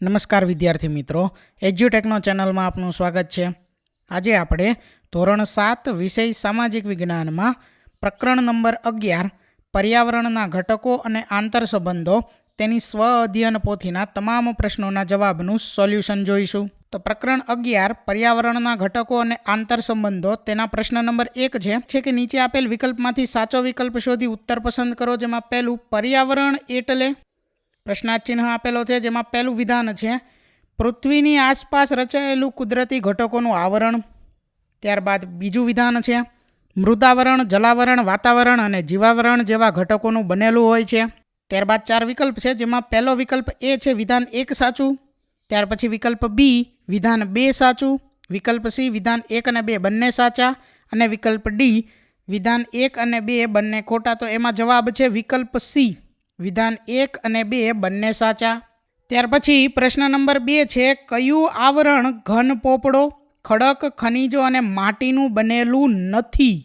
નમસ્કાર વિદ્યાર્થી મિત્રો, એજ્યુટેકનો ચેનલમાં આપનું સ્વાગત છે. આજે આપણે ધોરણ સાત વિષય સામાજિક વિજ્ઞાનમાં પ્રકરણ નંબર અગિયાર, પર્યાવરણના ઘટકો અને આંતર સંબંધો તેની સ્વ અધ્યયન પોથીના તમામ પ્રશ્નોના જવાબનું સોલ્યુશન જોઈશું. તો પ્રકરણ અગિયાર, પર્યાવરણના ઘટકો અને આંતર સંબંધો તેના પ્રશ્ન નંબર એક છે. છે કે નીચે આપેલ વિકલ્પમાંથી સાચો વિકલ્પ શોધી ઉત્તર પસંદ કરો, જેમાં પહેલું, પર્યાવરણ એટલે પ્રશ્નાર્થ ચિહ્ન આપેલો છે, જેમાં પહેલું વિધાન છે, પૃથ્વીની આસપાસ રચાયેલું કુદરતી ઘટકોનું આવરણ. ત્યારબાદ બીજું વિધાન છે, મૃદાવરણ, જલાવરણ, વાતાવરણ અને જીવાવરણ જેવા ઘટકોનું બનેલું હોય છે. ત્યારબાદ ચાર વિકલ્પ છે, જેમાં પહેલો વિકલ્પ એ છે, વિધાન એક સાચું. ત્યાર પછી વિકલ્પ બી, વિધાન બે સાચું. વિકલ્પ સી, વિધાન એક અને બે બંને સાચા. અને વિકલ્પ ડી, વિધાન એક અને બે બંને ખોટા. તો એમાં જવાબ છે વિકલ્પ સી. વિધાન એક અને બે બંને સાચા? ત્યાર પછી પ્રશ્ન નંબર બે છે, કયું આવરણ ઘન પોપડો, ખડક, ખનિજો અને માટીનું બનેલું નથી?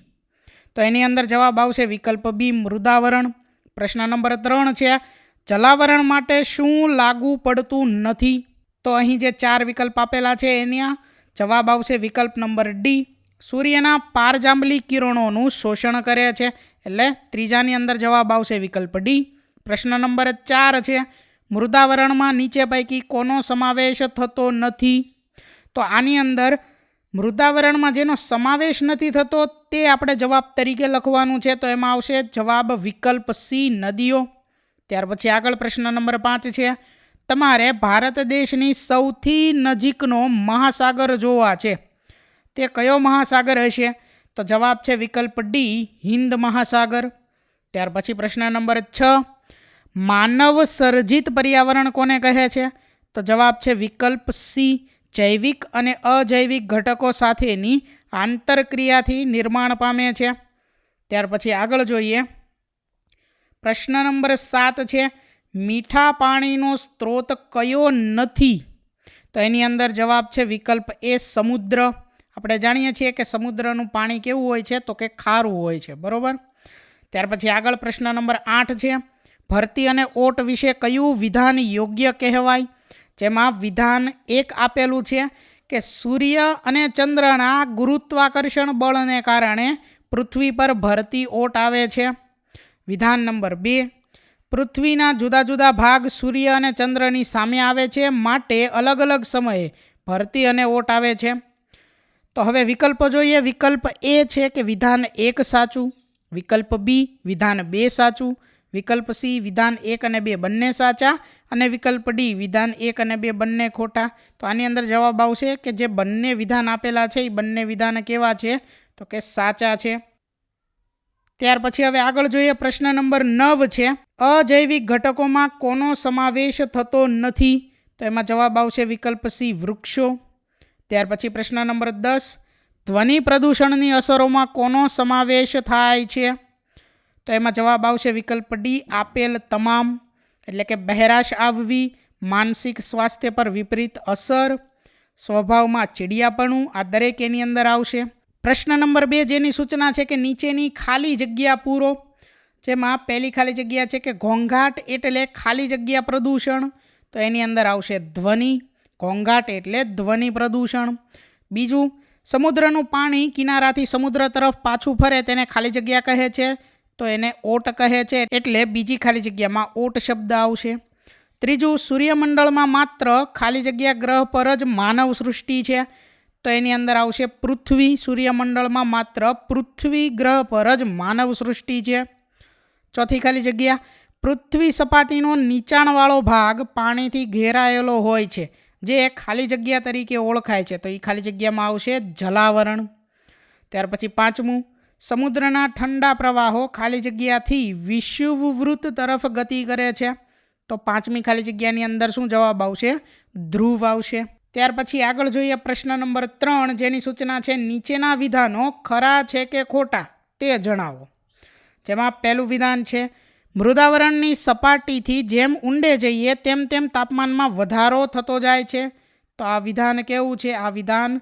તો એની અંદર જવાબ આવશે વિકલ્પ બી, મૃદાવરણ. પ્રશ્ન નંબર ત્રણ છે, જલાવરણ માટે શું લાગુ પડતું નથી? તો અહીં જે ચાર વિકલ્પ આપેલા છે એના જવાબ આવશે વિકલ્પ નંબર ડી. સૂર્યના પારજાંબલી કિરણોનું શોષણ કરે છે, એટલે ત્રીજાની અંદર જવાબ આવશે વિકલ્પ ડી. પ્રશ્ન નંબર ચાર છે, મૃદાવરણમાં નીચે પૈકી કોનો સમાવેશ થતો નથી? તો આની અંદર મૃદાવરણમાં જેનો સમાવેશ નથી થતો તે આપણે જવાબ તરીકે લખવાનું છે, તો એમાં આવશે જવાબ વિકલ્પ સી, નદીઓ. ત્યાર પછી આગળ પ્રશ્ન નંબર પાંચ છે, તમારે ભારત દેશની સૌથી નજીકનો મહાસાગર જોવા છે. તે કયો મહાસાગર હશે? તો જવાબ છે વિકલ્પ ડી હિન્દ મહાસાગર. ત્યાર પછી પ્રશ્ન નંબર છ માનવ સર્જિત પર્યાવરણ કોને કહે છે? તો જવાબ છે વિકલ્પ સી, જૈવિક અને અજૈવિક ઘટકો સાથેની આંતરક્રિયાથી નિર્માણ પામે છે. ત્યાર પછી આગળ જોઈએ. પ્રશ્ન નંબર સાત છે, મીઠા પાણીનો સ્ત્રોત કયો નથી? તો એની અંદર જવાબ છે વિકલ્પ એ સમુદ્ર. આપણે જાણીએ છીએ કે સમુદ્રનું પાણી કેવું હોય છે? તો કે ખારું હોય છે. બરાબર? ત્યાર પછી આગળ પ્રશ્ન નંબર આઠ છે ભરતી અને ઓટ વિશે કયું વિધાન યોગ્ય કહેવાય? જેમાં વિધાન એક આપેલું છે કે સૂર્ય અને ચંદ્રના ગુરુત્વાકર્ષણ બળને કારણે પૃથ્વી પર ભરતી ઓટ આવે છે. વિધાન નંબર બે, પૃથ્વીના જુદા જુદા ભાગ સૂર્ય અને ચંદ્રની સામે આવે છે માટે અલગ અલગ સમયે ભરતી અને ઓટ આવે છે. તો હવે વિકલ્પો જોઈએ. વિકલ્પ એ છે કે વિધાન એક સાચું, વિકલ્પ બી, વિધાન બે સાચું વિકલ્પ સી, વિધાન એક અને બે બંને સાચા અને વિકલ્પ ડી, વિધાન એક અને બે બંને ખોટા. તો આની અંદર જવાબ આવશે કે જે બંને વિધાન આપેલા છે, એ બંને વિધાન કેવા છે? તો કે સાચા છે. ત્યાર પછી હવે આગળ જોઈએ પ્રશ્ન નંબર નવ છે, અજૈવિક ઘટકોમાં કોનો સમાવેશ થતો નથી? તો એમાં જવાબ આવશે વિકલ્પ સી, વૃક્ષો. ત્યાર પછી પ્રશ્ન નંબર દસ, ધ્વનિ પ્રદૂષણની અસરોમાં કોનો સમાવેશ થાય છે? તો એમાં જવાબ આવશે વિકલ્પ ડી આપેલ તમામ, એટલે કે બહેરાશ આવવી, માનસિક સ્વાસ્થ્ય પર વિપરીત અસર, સ્વભાવમાં ચીડિયાપણું, આ દરેક એની અંદર આવશે. પ્રશ્ન નંબર બે જેની સૂચના છે કે નીચેની ખાલી જગ્યા પૂરો, જેમાં પહેલી ખાલી જગ્યા છે કે ઘોંઘાટ એટલે ખાલી જગ્યા પ્રદૂષણ, તો એની અંદર આવશે ધ્વનિ, ઘોંઘાટ એટલે ધ્વનિ પ્રદૂષણ. બીજું, સમુદ્રનું પાણી કિનારાથી સમુદ્ર તરફ પાછું ફરે તેને ખાલી જગ્યા કહે છે. તો એને ઓટ કહે છે એટલે બીજી ખાલી જગ્યામાં ઓટ શબ્દ આવશે. ત્રીજું, સૂર્યમંડળમાં માત્ર ખાલી જગ્યા ગ્રહ પર જ માનવ સૃષ્ટિ છે. તો એની અંદર આવશે પૃથ્વી. સૂર્યમંડળમાં માત્ર પૃથ્વી ગ્રહ પર જ માનવ સૃષ્ટિ છે. ચોથી ખાલી જગ્યા, પૃથ્વી સપાટીનો નીચાણવાળો ભાગ પાણીથી ઘેરાયેલો હોય છે, જે ખાલી જગ્યા તરીકે ઓળખાય છે. તો એ ખાલી જગ્યામાં આવશે જલાવરણ. ત્યાર પછી પાંચમું સમુદ્રના ઠંડા પ્રવાહો ખાલી જગ્યાથી વિષુવવૃત્ત તરફ ગતિ કરે છે. તો પાંચમી ખાલી જગ્યાની અંદર શું જવાબ આવશે? ધ્રુવ આવશે. ત્યાર પછી આગળ જોઈએ પ્રશ્ન નંબર ત્રણ, જેની સૂચના છે નીચેના વિધાનો ખરા છે કે ખોટા તે જણાવો. જેમાં પહેલું વિધાન છે, મૃદાવરણની સપાટીથી જેમ ઊંડે જઈએ તેમ તેમ તાપમાનમાં વધારો થતો જાય છે. તો આ વિધાન કેવું છે? આ વિધાન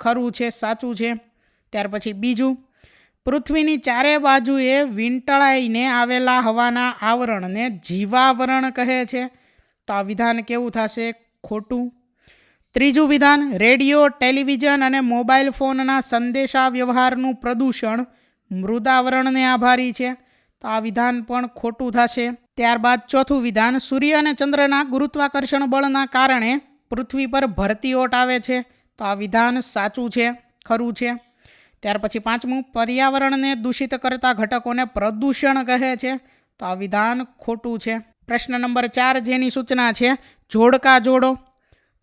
ખરું છે, સાચું છે. ત્યાર પછી બીજું પૃથ્વીની ચારે બાજુએ વીંટળાઈને આવેલા હવાના આવરણને જીવાવરણ કહે છે. તો આ વિધાન કેવું થશે? ખોટું. ત્રીજું વિધાન, રેડિયો, ટેલિવિઝન અને મોબાઈલ ફોનના સંદેશા વ્યવહારનું પ્રદૂષણ મૃદાવરણને આભારી છે. તો આ વિધાન પણ ખોટું થશે. ત્યારબાદ ચોથું વિધાન, સૂર્ય અને ચંદ્રના ગુરુત્વાકર્ષણ બળના કારણે પૃથ્વી પર ભરતી ઓટ આવે છે. તો આ વિધાન સાચું છે? ખરું છે? ત્યાર પછી પાંચમું, પર્યાવરણને દૂષિત કરતા ઘટકોને પ્રદૂષણ કહે છે. તો આ વિધાન ખોટું છે. પ્રશ્ન નંબર ચાર જેની સૂચના છે, જોડકા જોડો.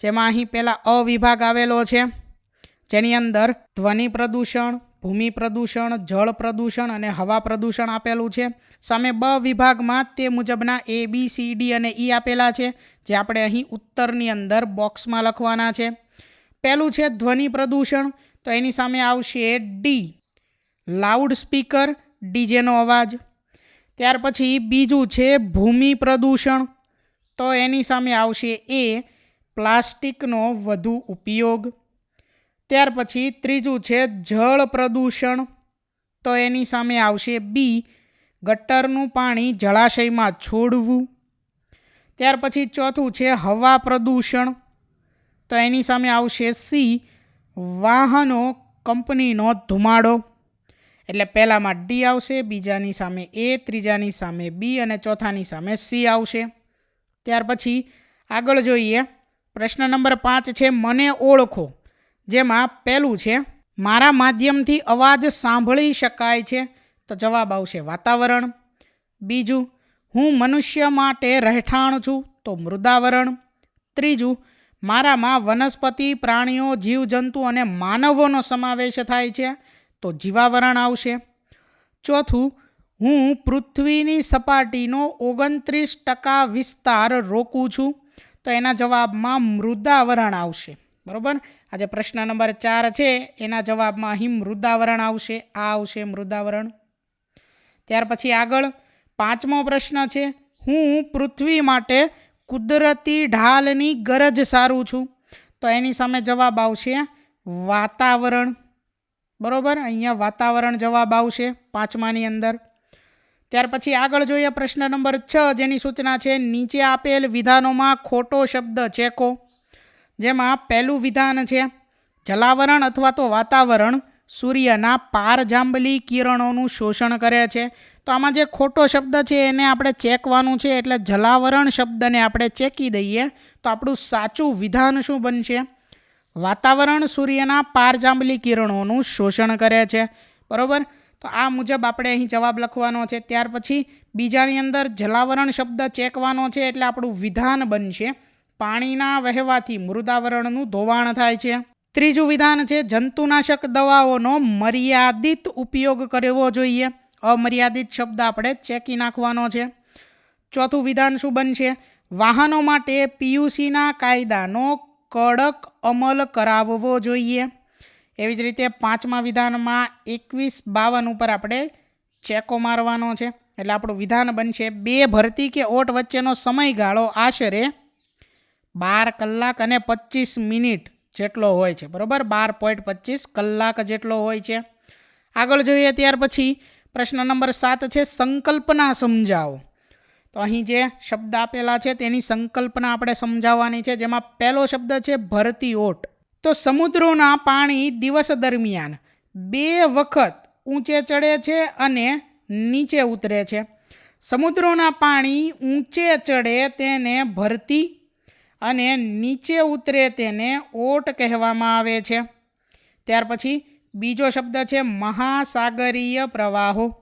જેમાં અહીં પહેલાં અ વિભાગ આવેલો છે. જેની અંદર ધ્વનિ પ્રદૂષણ, ભૂમિ પ્રદૂષણ, જળ પ્રદૂષણ અને હવા પ્રદૂષણ આપેલું છે. સામે બ વિભાગમાં તે મુજબના એ, બી, સી, ડી અને ઈ આપેલા છે, જે આપણે અહીં ઉત્તરની અંદર બોક્સમાં લખવાના છે. પહેલું છે ધ્વનિ પ્રદૂષણ. તો એની સામે આવશે ડી લાઉડ સ્પીકર ડીજેનો અવાજ. ત્યાર પછી બીજું છે ભૂમિ પ્રદૂષણ. તો એની સામે આવશે એ પ્લાસ્ટિકનો વધુ ઉપયોગ. ત્યાર પછી ત્રીજું છે જળ પ્રદૂષણ. તો એની સામે આવશે બી ગટરનું પાણી જળાશયમાં છોડવું. ત્યાર પછી ચોથું છે હવા પ્રદૂષણ. તો એની સામે આવશે સી વાહનો કંપનીનો ધુમાડો. એટલે પહેલામાં ડી આવશે, બીજાની સામે એ, ત્રીજાની સામે બી અને ચોથાની સામે સી આવશે. ત્યાર પછી આગળ જોઈએ. પ્રશ્ન નંબર પાંચ છે, મને ઓળખો. જેમાં પહેલું છે, મારા માધ્યમથી અવાજ સાંભળી શકાય છે. તો જવાબ આવશે વાતાવરણ. બીજું, હું મનુષ્ય માટે રહેઠાણ છું, તો મૃદાવરણ. ત્રીજું મારામાં વનસ્પતિ, પ્રાણીઓ, જીવજંતુ અને માનવોનો સમાવેશ થાય છે, તો જીવાવરણ આવશે. ચોથું, હું પૃથ્વીની સપાટીનો ઓગણત્રીસ ટકા વિસ્તાર રોકું છું, તો એના જવાબમાં મૃદાવરણ આવશે. બરાબર? આજે પ્રશ્ન નંબર ચાર છે, એના જવાબમાં અહીં મૃદાવરણ આવશે. આ આવશે મૃદાવરણ. ત્યાર પછી આગળ પાંચમો પ્રશ્ન છે, હું પૃથ્વી માટે કુદરતી ઢાલની ગરજ સારું છું. તો એની સામે જવાબ આવશે વાતાવરણ. બરાબર? અહીંયા વાતાવરણ જવાબ આવશે પાંચમાની અંદર. ત્યાર પછી આગળ જોઈએ પ્રશ્ન નંબર છ, જેની સૂચના છે, નીચે આપેલ વિધાનોમાં ખોટો શબ્દ ચેકો. જેમાં પહેલું વિધાન છે, જલાવરણ અથવા તો વાતાવરણ સૂર્યના પારજાંબલી કિરણોનું શોષણ કરે છે. તો આમાં જે ખોટો શબ્દ છે એને આપણે ચેકવાનું છે, એટલે જલાવરણ શબ્દને આપણે ચેકી દઈએ, તો આપણું સાચું વિધાન શું બનશે? વાતાવરણ સૂર્યના પારજાંબલી કિરણોનું શોષણ કરે છે. બરાબર? તો આ મુજબ આપણે અહીં જવાબ લખવાનો છે. ત્યાર પછી બીજાની અંદર જલાવરણ શબ્દ ચેકવાનો છે, એટલે આપણું વિધાન બનશે. પાણીના વહેવાથી મૃદાવરણનું ધોવાણ થાય છે. ત્રીજું વિધાન છે જંતુનાશક દવાઓનો મર્યાદિત ઉપયોગ કરવો જોઈએ. અમર્યાદિત શબ્દ આપણે ચેકી નાખવાનો છે. ચોથું વિધાન શું બનશે? વાહનો માટે પીયુસીના કાયદાનો કડક અમલ કરાવવો જોઈએ. એવી જ રીતે પાંચમા વિધાનમાં એકવીસ બાવન ઉપર આપણે ચેકો મારવાનો છે. એટલે આપણું વિધાન બનશે બે ભરતી કે ઓટ વચ્ચેનો સમયગાળો આશરે બાર કલાક અને પચીસ મિનિટ જેટલો હોય છે. બરાબર? બાર પોઈન્ટ પચીસ કલાક જેટલો હોય છે. આગળ જોઈએ ત્યાર પછી પ્રશ્ન નંબર સાત છે, સંકલ્પના સમજાવો. તો અહીં જે શબ્દ આપેલા છે, તેની સંકલ્પના આપણે સમજાવવાની છે. જેમાં પહેલો શબ્દ છે, ભરતી ઓટ. તો સમુદ્રોના પાણી દિવસ દરમિયાન બે વખત ઊંચે ચડે છે અને નીચે ઉતરે છે. સમુદ્રોના પાણી ઊંચે ચડે તેને ભરતી અને નીચે ઉતરે તેને ઓટ કહેવામાં આવે છે. ત્યાર પછી બીજો શબ્દ છે મહાસાગરીય પ્રવાહો.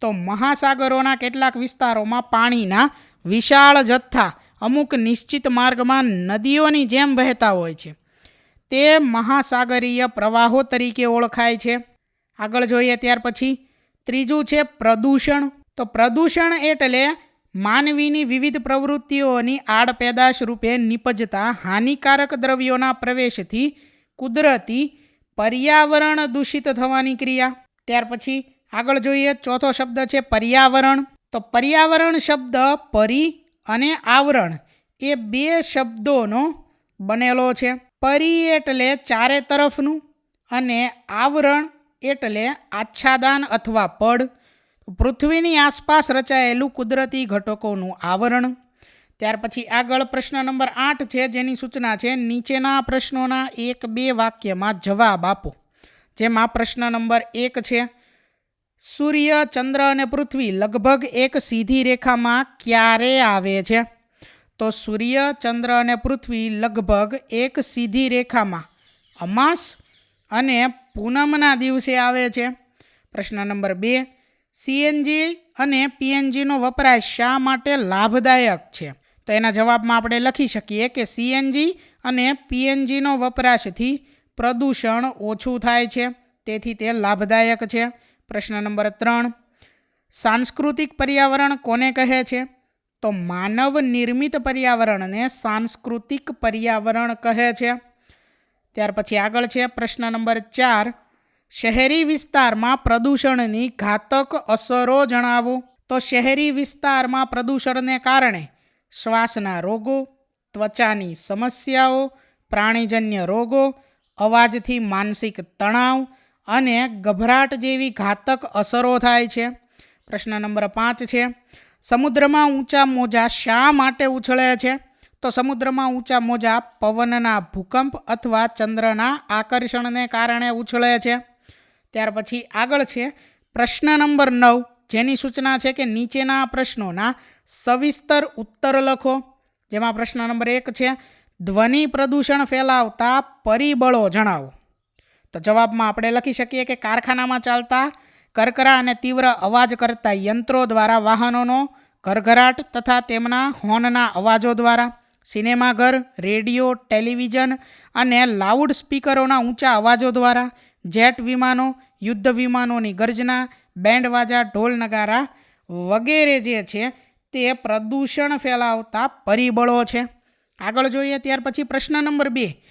તો મહાસાગરોના કેટલાક વિસ્તારોમાં પાણીના વિશાળ જથ્થા અમુક નિશ્ચિત માર્ગમાં નદીઓની જેમ વહેતા હોય છે. તે મહાસાગરીય પ્રવાહો તરીકે ઓળખાય છે. આગળ જોઈએ ત્યાર પછી ત્રીજું છે પ્રદૂષણ. તો પ્રદૂષણ એટલે માનવીની વિવિધ પ્રવૃત્તિઓની આડપેદાશ રૂપે નિપજતા હાનિકારક દ્રવ્યોના પ્રવેશથી કુદરતી પર્યાવરણ દૂષિત થવાની ક્રિયા. ત્યાર પછી આગળ જોઈએ, ચોથો શબ્દ છે પર્યાવરણ. તો પર્યાવરણ શબ્દ પરી અને આવરણ એ બે શબ્દોનો બનેલો છે. પરી એટલે ચારે તરફનું અને આવરણ એટલે આચ્છાદાન અથવા પડ. પૃથ્વીની આસપાસ રચાયેલું કુદરતી ઘટકોનું આવરણ. ત્યાર પછી આગળ પ્રશ્ન નંબર આઠ છે, જેની સૂચના છે, નીચેના પ્રશ્નોના એક બે વાક્યમાં જવાબ આપો. જેમાં પ્રશ્ન નંબર એક છે, સૂર્ય, ચંદ્ર અને પૃથ્વી લગભગ એક સીધી રેખામાં ક્યારે આવે છે? તો સૂર્ય, ચંદ્ર અને પૃથ્વી લગભગ એક સીધી રેખામાં અમાસ અને પૂનમના દિવસે આવે છે. પ્રશ્ન નંબર બે, સીએનજી અને પીએનજીનો વપરાશ શા માટે લાભદાયક છે? તો એના જવાબમાં આપણે લખી શકીએ કે સીએનજી અને પીએનજીનો વપરાશથી પ્રદૂષણ ઓછું થાય છે. તેથી તે લાભદાયક છે. પ્રશ્ન નંબર ત્રણ. સાંસ્કૃતિક પર્યાવરણ કોને કહે છે? તો માનવ નિર્મિત પર્યાવરણને સાંસ્કૃતિક પર્યાવરણ કહે છે. ત્યાર પછી આગળ છે પ્રશ્ન નંબર ચાર. શહેરી વિસ્તારમાં પ્રદૂષણની ઘાતક અસરો જણાવો. તો શહેરી વિસ્તારમાં પ્રદૂષણને કારણે શ્વાસના રોગો, ત્વચાની સમસ્યાઓ, પ્રાણીજન્ય રોગો, અવાજથી માનસિક તણાવ અને ગભરાટ જેવી ઘાતક અસરો થાય છે. પ્રશ્ન નંબર પાંચ છે, સમુદ્રમાં ઊંચા મોજા શા માટે ઉછળે છે? તો સમુદ્રમાં ઊંચા મોજા પવનના ભૂકંપ અથવા ચંદ્રના આકર્ષણને કારણે ઉછળે છે. ત્યાર પછી આગળ છે, પ્રશ્ન નંબર નવ, જેની સૂચના છે કે નીચેના પ્રશ્નોના સવિસ્તર ઉત્તર લખો. જેમાં પ્રશ્ન નંબર એક છે, ધ્વનિ પ્રદૂષણ ફેલાવતા પરિબળો જણાવો. તો જવાબમાં આપણે લખી શકીએ કે કારખાનામાં ચાલતા કરકરા અને તીવ્ર અવાજ કરતા યંત્રો દ્વારા વાહનોનો ઘરઘરાટ તથા તેમના હોર્નના અવાજો દ્વારા, સિનેમાઘર, રેડિયો, ટેલિવિઝન અને લાઉડ સ્પીકરોના ઊંચા અવાજો દ્વારા, જેટ વિમાનો, યુદ્ધ વિમાનોની ગર્જના, બેન્ડવાજા ઢોલ નગારા વગેરે જે છે તે પ્રદૂષણ ફેલાવતા પરિબળો છે. આગળ જોઈએ ત્યાર પછી પ્રશ્ન નંબર બે.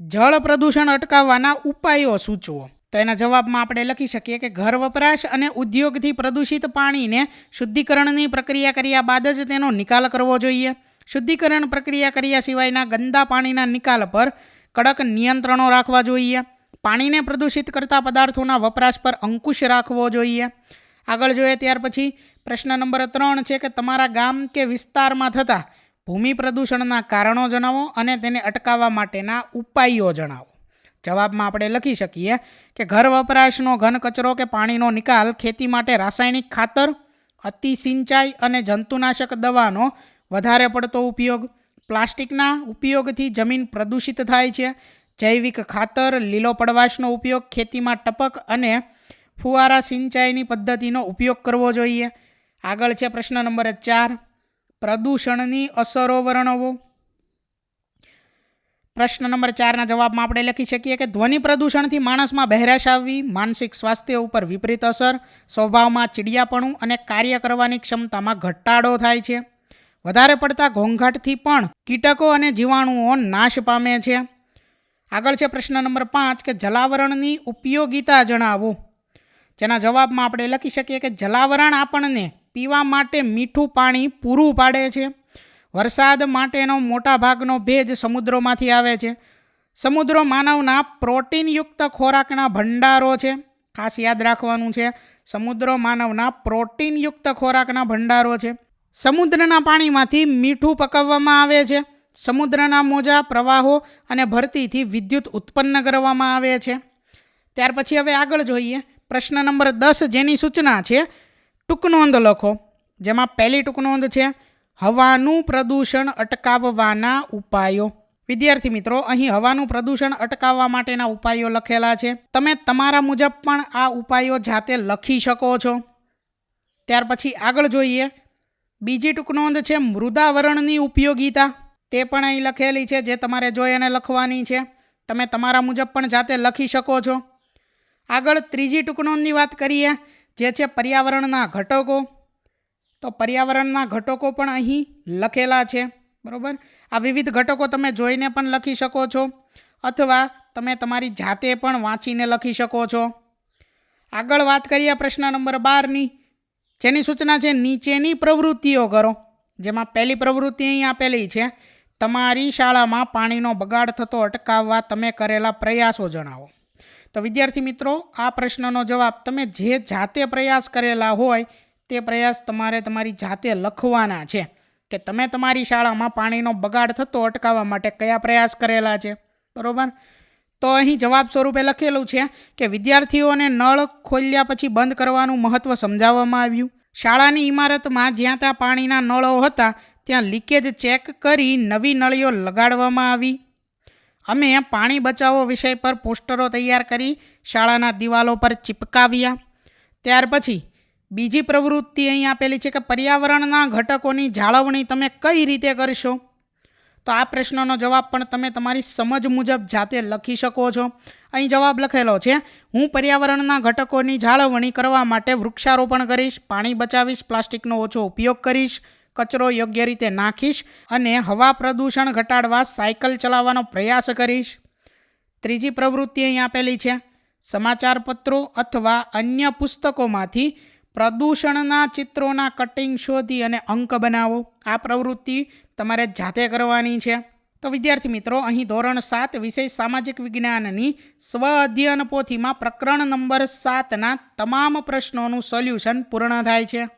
જળ પ્રદૂષણ અટકાવવાના ઉપાયો સૂચવો. તો એના જવાબમાં આપણે લખી શકીએ કે ઘર વપરાશ અને ઉદ્યોગથી પ્રદૂષિત પાણીને શુદ્ધિકરણની પ્રક્રિયા કર્યા બાદ જ તેનો નિકાલ કરવો જોઈએ. શુદ્ધિકરણ પ્રક્રિયા કર્યા સિવાયના ગંદા પાણીના નિકાલ પર કડક નિયંત્રણો રાખવા જોઈએ. પાણીને પ્રદૂષિત કરતા પદાર્થોના વપરાશ પર અંકુશ રાખવો જોઈએ. આગળ જોઈએ ત્યાર પછી પ્રશ્ન નંબર ત્રણ છે કે તમારા ગામ કે વિસ્તારમાં થતા ભૂમિ પ્રદૂષણના કારણો જણાવો અને તેને અટકાવવા માટેના ઉપાયો જણાવો. જવાબમાં આપણે લખી શકીએ કે ઘર વપરાશનો ઘન કચરો કે પાણીનો નિકાલ ખેતી માટે રાસાયણિક ખાતર, અતિ સિંચાઈ અને જંતુનાશક દવાનો વધારે પડતો ઉપયોગ, પ્લાસ્ટિકના ઉપયોગથી જમીન પ્રદૂષિત થાય છે, જૈવિક ખાતર, લીલો પડવાશનો ઉપયોગ ખેતીમાં ટપક અને ફુવારા સિંચાઈની પદ્ધતિનો ઉપયોગ કરવો જોઈએ આગળ છે પ્રશ્ન નંબર ચાર. પ્રદૂષણની અસરો વર્ણવો. પ્રશ્ન નંબર ચારના જવાબમાં આપણે લખી શકીએ કે ધ્વનિ પ્રદૂષણથી માણસમાં બહેરાશ આવવી, માનસિક સ્વાસ્થ્ય ઉપર વિપરીત અસર, સ્વભાવમાં ચીડિયાપણું અને કાર્ય કરવાની ક્ષમતામાં ઘટાડો થાય છે. વધારે પડતા ઘોંઘાટથી પણ કીટકો અને જીવાણુઓ નાશ પામે છે. આગળ છે પ્રશ્ન નંબર પાંચ કે જલાવરણની ઉપયોગિતા જણાવો. જેના જવાબમાં આપણે લખી શકીએ કે જલાવરણ આપણને પીવા માટે મીઠું પાણી પૂરું પાડે છે. વરસાદ માટેનો મોટા ભાગનો ભેજ સમુદ્રોમાંથી આવે છે. સમુદ્રો માનવના પ્રોટીનયુક્ત ખોરાકના ભંડારો છે. ખાસ યાદ રાખવાનું છે, સમુદ્રો માનવના પ્રોટીનયુક્ત ખોરાકના ભંડારો છે. સમુદ્રના પાણીમાંથી મીઠું પકવવામાં આવે છે. સમુદ્રના મોજા, પ્રવાહો અને ભરતીથી વિદ્યુત ઉત્પન્ન કરવામાં આવે છે. ત્યાર પછી હવે આગળ જોઈએ. પ્રશ્ન નંબર દસ જેની સૂચના છે ટૂંકનોંધ લખો. જેમાં પહેલી ટૂંકનોંધ છે, હવાનું પ્રદૂષણ અટકાવવાના ઉપાયો. વિદ્યાર્થી મિત્રો, અહીં હવાનું પ્રદૂષણ અટકાવવા માટેના ઉપાયો લખેલા છે. તમે તમારા મુજબ પણ આ ઉપાયો જાતે લખી શકો છો. ત્યાર પછી આગળ જોઈએ. બીજી ટૂંકનોંધ છે, મૃદાવરણની ઉપયોગિતા. તે પણ અહીં લખેલી છે, જે તમારે જોઈ અને લખવાની છે. તમે તમારા મુજબ પણ જાતે લખી શકો છો. આગળ ત્રીજી ટૂંકનોંધની વાત કરીએ. જે છે પર્યાવરણના ઘટકો, તો પર્યાવરણના ઘટકો પણ અહીં લખેલા છે, બરાબર? આ વિવિધ ઘટકો તમે જોઈને પણ લખી શકો છો, અથવા તમે તમારી જાતે પણ વાંચીને લખી શકો છો. આગળ વાત કરીએ પ્રશ્ન નંબર બારની, જેની સૂચના છે, નીચેની પ્રવૃત્તિઓ કરો. જેમાં પહેલી પ્રવૃત્તિ અહીં આપેલી છે, તમારી શાળામાં પાણીનો બગાડ થતો અટકાવવા તમે કરેલા પ્રયાસો જણાવો. તો વિદ્યાર્થી મિત્રો, આ પ્રશ્નનો જવાબ તમે જે જાતે પ્રયાસ કરેલા હોય, તે પ્રયાસ તમારે તમારી જાતે લખવાના છે. કે તમે તમારી શાળામાં પાણીનો બગાડ થતો અટકાવવા માટે કયા પ્રયાસ કરેલા છે? બરોબર? તો અહીં જવાબ સ્વરૂપે લખેલું છે કે વિદ્યાર્થીઓને નળ ખોલ્યા પછી બંધ કરવાનું મહત્ત્વ સમજાવવામાં આવ્યું. શાળાની ઇમારતમાં જ્યાં ત્યાં પાણીના નળો હતા, ત્યાં લીકેજ ચેક કરી નવી નળીઓ લગાડવામાં આવી. અમે પાણી બચાવો વિષય પર પોસ્ટરો તૈયાર કરી શાળાના દિવાલો પર ચિપકાવ્યા. ત્યાર પછી બીજી પ્રવૃત્તિ અહીં આપેલી છે કે પર્યાવરણના ઘટકોની જાળવણી તમે કઈ રીતે કરશો? તો આ પ્રશ્નનો જવાબ પણ તમે તમારી સમજ મુજબ જાતે લખી શકો છો. અહીં જવાબ લખેલો છે, હું પર્યાવરણના ઘટકોની જાળવણી કરવા માટે વૃક્ષારોપણ કરીશ, પાણી બચાવીશ, પ્લાસ્ટિકનો ઓછો ઉપયોગ કરીશ કચરો યોગ્ય રીતે નાખીશ અને હવા પ્રદૂષણ ઘટાડવા સાયકલ ચલાવવાનો પ્રયાસ કરીશ. ત્રીજી પ્રવૃત્તિ અહીં આપેલી છે. સમાચાર પત્રો અથવા અન્ય પુસ્તકોમાંથી પ્રદૂષણના ચિત્રોના કટિંગ શોધી અને અંક બનાવો. આ પ્રવૃત્તિ તમારે જાતે કરવાની છે. તો વિદ્યાર્થી મિત્રો, અહીં ધોરણ સાત વિષય સામાજિક વિજ્ઞાનની સ્વ અધ્યયન પોથીમાં પ્રકરણ નંબર સાતના તમામ પ્રશ્નોનું સોલ્યુશન પૂર્ણ થાય છે.